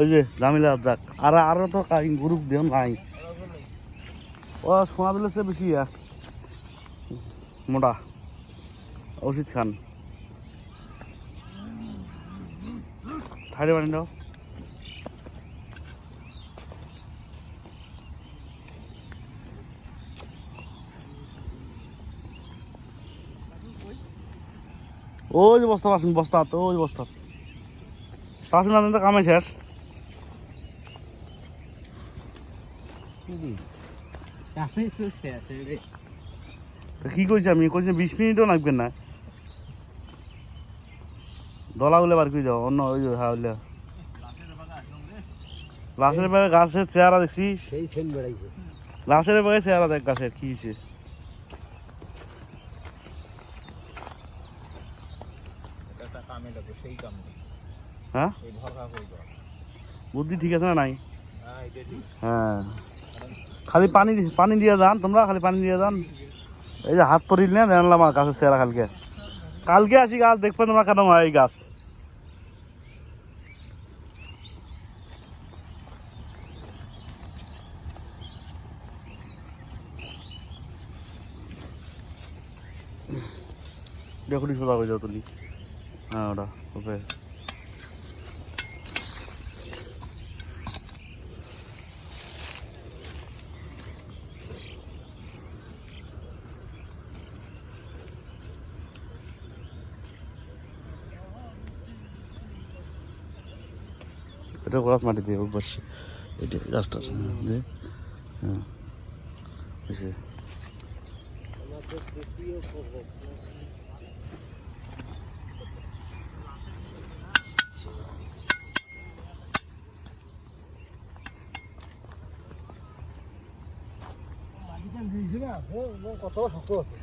ওই যে জামিলা যাক আর আরও তো গ্রুপ দেন নাই। ও, সোনা দিলেছে বেশি ইয়া। মোটা। ওষুধ খান। দাও ওই বস্তা পাসুন বস্তা ওই বস্তা। পাসুন আপনার তো কামে শেষ। কি কইছি আমি কইছি বিশ মিনিটও লাগবে না। দলা গুলো বার করে যাও অন্য ওই হ্যাঁ ওইলে লাশের ব্যাগে গাছের চেহারা দেখছি। লাশের ব্যাগে চেহারা দেখ গাছের কি হয়েছে হ্যাঁ? বুদ্ধি ঠিক আছে না নাই? হ্যাঁ হ্যাঁ। খালি পানি পানি দিয়ে যান, তোমরা খালি পানি দিয়ে যান। এই যে হাত পরিল না জানলাম আমার গাছের চেহারা কালকে। কালকে আসি গাছ দেখবে তোমরা কেন হয় এই গাছ। দেখুন সোজা হয়ে যাও, তুলি। হ্যাঁ ওটা ওকে এটা গোলাপ মাটি দিয়ে অভ্যাস। এটা গাছটা দিয়ে হ্যাঁ কত শক্ত আছে?